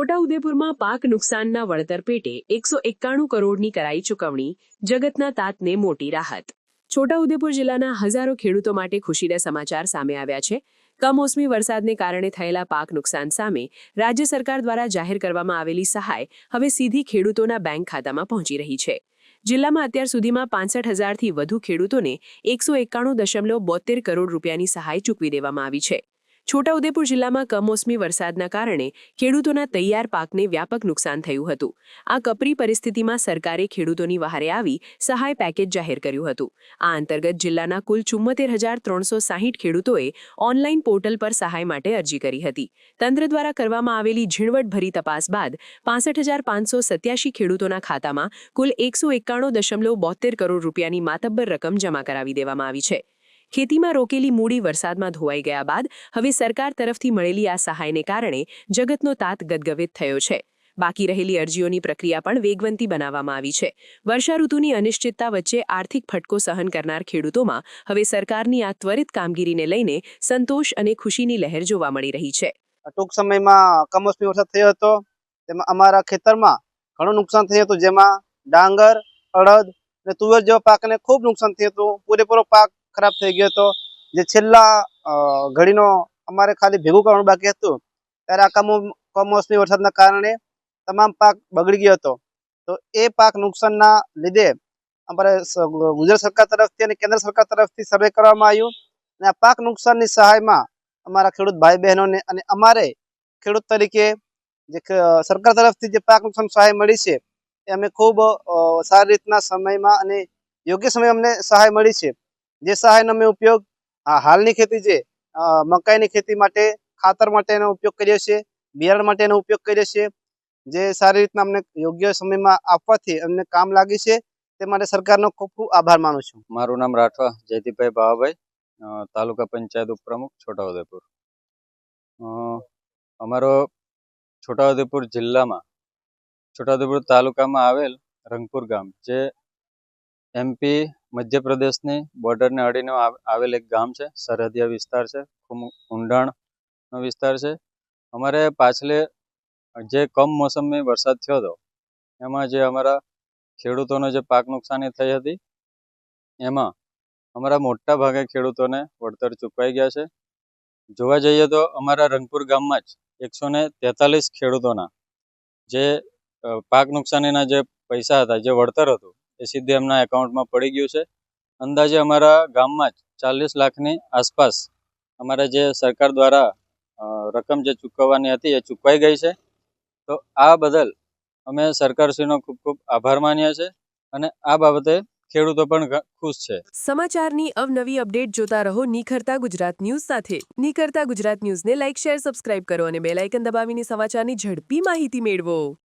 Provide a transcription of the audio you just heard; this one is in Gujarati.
છોટાઉદેપુરમાં પાક નુકસાનના વળતર પેટે એકસો એકાણું કરોડની કરાઈ ચૂકવણી, જગતના તાતને મોટી રાહત. છોટાઉદેપુર જિલ્લાના હજારો ખેડૂતો માટે ખુશીના સમાચાર સામે આવ્યા છે. કમોસમી વરસાદને કારણે થયેલા પાક નુકસાન સામે રાજ્ય સરકાર દ્વારા જાહેર કરવામાં આવેલી સહાય હવે સીધી ખેડૂતોના બેંક ખાતામાં પહોંચી રહી છે. જિલ્લામાં અત્યાર સુધીમાં પાંસઠ હજારથી વધુ ખેડૂતોને એકસો એકાણું દશમલવ બોતેર કરોડ રૂપિયાની સહાય ચૂકવી દેવામાં આવી છે. છોટાઉદેપુર જિલ્લામાં કમોસમી વરસાદના કારણે ખેડૂતોના તૈયાર પાકને વ્યાપક નુકસાન થયું હતું. આ કપરી પરિસ્થિતિમાં સરકારે ખેડૂતોની વહારે આવી સહાય પેકેજ જાહેર કર્યું હતું. આ અંતર્ગત જિલ્લાના કુલ ચુમ્મોતેર હજાર ત્રણસો સાહીઠ ખેડૂતોએ ઓનલાઈન પોર્ટલ પર સહાય માટે અરજી કરી હતી. તંત્ર દ્વારા કરવામાં આવેલી ઝીણવટભરી તપાસ બાદ પાસઠ હજાર પાંચસો સત્યાશી ખેડૂતોના ખાતામાં કુલ એકસો એકાણું દશમલવ બોતેર કરોડ રૂપિયાની માતબ્બર રકમ જમા કરાવી દેવામાં આવી છે. ખેતીમાં રોકેલી મૂડી વરસાદમાં ધોવાઈ ગયા બાદ હવે સરકાર તરફથી મળેલી આ સહાયને કારણે જગતનો તાત ગદગવિત થયો છે. બાકી રહેલી અરજીઓની પ્રક્રિયા પણ વેગવંતી બનાવવામાં આવી છે. વર્ષા ઋતુની અનિશ્ચિતતા વચ્ચે આર્થિક ફટકો સહન કરનાર ખેડૂતોમાં હવે સરકારની આ ત્વરિત કામગીરીને લઈને સંતોષ અને ખુશીની લહેર જોવા મળી રહી છે. ટૂંક સમયમાં કમોસમી વરસાદ થયો હતો. તેમાં અમારા ખેતરમાં ઘણું નુકસાન થયું હતું, જેમાં ડાંગર, અડદ અને તુવેર જેવા પાકને ખૂબ નુકસાન થયું હતું. પૂરેપૂરો પાક ખરાબ થઈ ગયો હતો. જે છેલ્લા ઘડીનો અમારે ખાલી ભેગું કરવાનું બાકી હતું. ત્યારે આ કમો, કમોસમી વરસાદના કારણે તમામ પાક બગડી ગયો હતો. તો એ પાક નુકસાનના લીધે અમારે ગુજરાત સરકાર તરફથી અને કેન્દ્ર સરકાર તરફથી સર્વે કરવામાં આવ્યું. અને આ પાક નુકસાનની સહાયમાં અમારા ખેડૂત ભાઈ બહેનોને અને અમારે ખેડૂત તરીકે જે સરકાર તરફથી જે પાક નુકસાન સહાય મળી છે, એ અમે ખૂબ સારી રીતના સમયમાં અને યોગ્ય સમયે અમને સહાય મળી છે. જે સહાયનો અમે ઉપયોગ હાલની ખેતી છે મકાઈની ખેતી માટે, ખાતર માટેનો ઉપયોગ કરીએ છીએ, બિયારણ માટેનો ઉપયોગ કરીએ છીએ, જે સારી રીતના અમને યોગ્ય સમયમાં આપવાથી અમને કામ લાગી છે, તે માટે સરકારનો ખૂબ ખૂબ આભાર માનું છું. મારું નામ રાઠવા, જયદીપભાઈ ભાવાભાઈ તાલુકા પંચાયત ઉપપ્રમુખ, છોટાઉદેપુર. અમારો છોટાઉદેપુર જિલ્લામાં, છોટાઉદેપુર તાલુકામાં આવેલ રંગપુર ગામ, જે એમપી મધ્યપ્રદેશની બોર્ડરને અડીને આવેલ એક ગામ છે, સરહદીય વિસ્તાર છે ખૂબ ઊંડાણનો વિસ્તાર છે. અમારે પાછલે જે કમ મોસમી વરસાદ થયો હતો, એમાં જે અમારા ખેડૂતોને જે પાક નુકસાની થઈ હતી, એમાં અમારા મોટા ભાગે ખેડૂતોને વળતર ચૂકવાઈ ગયા છે. જોવા જઈએ તો અમારા રંગપુર ગામમાં જ એકસો ને તેતાલીસ ખેડૂતોના જે પાક નુકસાનીના જે પૈસા હતા, જે વળતર હતું એ સીધે એમના એકાઉન્ટમાં પડી ગયું છે. અંદાજે અમારા ગામમાં જ ચાલીસ લાખની આસપાસ અમારે જે સરકાર દ્વારા રકમ જે ચૂકવવાની હતી એ ચૂકવાઈ ગઈ છે. તો આ બદલ અમે સરકારશ્રીનો ખૂબ ખૂબ આભાર માનીએ છીએ અને આ બાબતે ખેડૂતો પણ ખુશ છે. સમાચારની અવનવી અપડેટ જોતા રહો નિખરતા ગુજરાત ન્યૂઝ સાથે. નિખરતા ગુજરાત ન્યૂઝને લાઇક, શેર, સબસ્ક્રાઇબ કરો અને બેલ આઇકન દબાવીને સમાચારની ઝડપી માહિતી મેળવો.